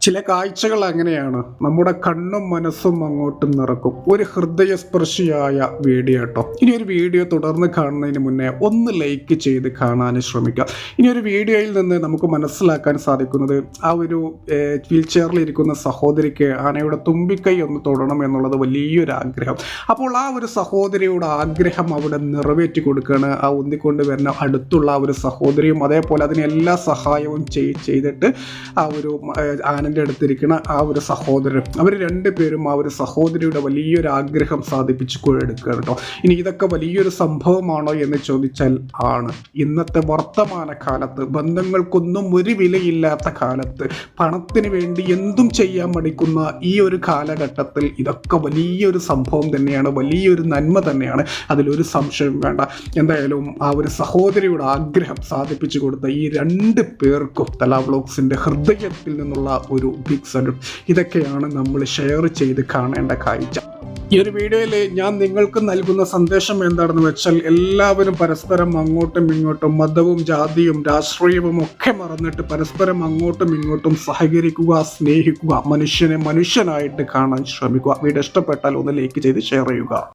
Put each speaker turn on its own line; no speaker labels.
ചില കാഴ്ചകൾ അങ്ങനെയാണ്. നമ്മുടെ കണ്ണും മനസ്സും അങ്ങോട്ടും നിറക്കും. ഒരു ഹൃദയസ്പർശിയായ വീഡിയോ കേട്ടോ. ഇനി ഒരു വീഡിയോ തുടർന്ന് കാണുന്നതിന് മുന്നേ ഒന്ന് ലൈക്ക് ചെയ്ത് കാണാൻ ശ്രമിക്കുക. ഇനി ഒരു വീഡിയോയിൽ നിന്ന് നമുക്ക് മനസ്സിലാക്കാൻ സാധിക്കുന്നത് ആ ഒരു വീൽ ചെയറിൽ ഇരിക്കുന്ന സഹോദരിക്ക് ആനയുടെ തുമ്പിക്കൈ ഒന്ന് തൊടണം എന്നുള്ളത് വലിയൊരു ആഗ്രഹം. അപ്പോൾ ആ ഒരു സഹോദരിയുടെ ആഗ്രഹം അവിടെ നിറവേറ്റി കൊടുക്കുകയാണ്. ആ ഒന്നിക്കൊണ്ട് വരുന്ന അടുത്തുള്ള ആ ഒരു സഹോദരിയും അതേപോലെ അതിന് എല്ലാ സഹായവും ചെയ് ചെയ്തിട്ട് ആ ഒരു ഏഹ്, ആനന്റെ അടുത്തിരിക്കുന്ന ആ ഒരു സഹോദരൻ. അവർ രണ്ടുപേരും ആ ഒരു സഹോദരിയുടെ വലിയൊരു ആഗ്രഹം സാധിപ്പിച്ച് എടുക്കുക കേട്ടോ. ഇനി ഇതൊക്കെ വലിയൊരു സംഭവമാണോ എന്ന് ചോദിച്ചാൽ ആണ്. ഇന്നത്തെ വർത്തമാന കാലത്ത് ബന്ധങ്ങൾക്കൊന്നും ഒരു വിലയില്ലാത്ത കാലത്ത് പണത്തിന് വേണ്ടി എന്തും ചെയ്യാൻ മടിക്കുന്ന ഈ ഒരു കാലഘട്ടത്തിൽ ഇതൊക്കെ വലിയൊരു സംഭവം തന്നെയാണ് വലിയൊരു നന്മ തന്നെയാണ്. അതിലൊരു സംശയം വേണ്ട. എന്തായാലും ആ ഒരു സഹോദരിയുടെ ആഗ്രഹം സാധിപ്പിച്ചു കൊടുത്ത ഈ രണ്ട് പേർക്കും തലാ ബ്ലോക്സിന്റെ ഹൃദയത്തിൽ നിന്നുള്ള ഒരു ബിഗ് സലൂൺ ഇതൊക്കെയാണ് നമ്മൾ ഷെയർ ചെയ്ത് കാണേണ്ട കാഴ്ച. ഈ ഒരു വീഡിയോയിൽ ഞാൻ നിങ്ങൾക്ക് നൽകുന്ന സന്ദേശം എന്താണെന്ന് വെച്ചാൽ എല്ലാവരും പരസ്പരം അങ്ങോട്ടും ഇങ്ങോട്ടും മതവും ജാതിയും രാഷ്ട്രീയവും ഒക്കെ മറന്നിട്ട് പരസ്പരം അങ്ങോട്ടും ഇങ്ങോട്ടും സഹകരിക്കുക സ്നേഹിക്കുക മനുഷ്യനെ മനുഷ്യനായിട്ട് കാണാൻ ശ്രമിക്കുക. വീഡിയോ ഇഷ്ടപ്പെട്ടാൽ ഒന്ന് ലൈക്ക് ചെയ്ത് ഷെയർ ചെയ്യുക.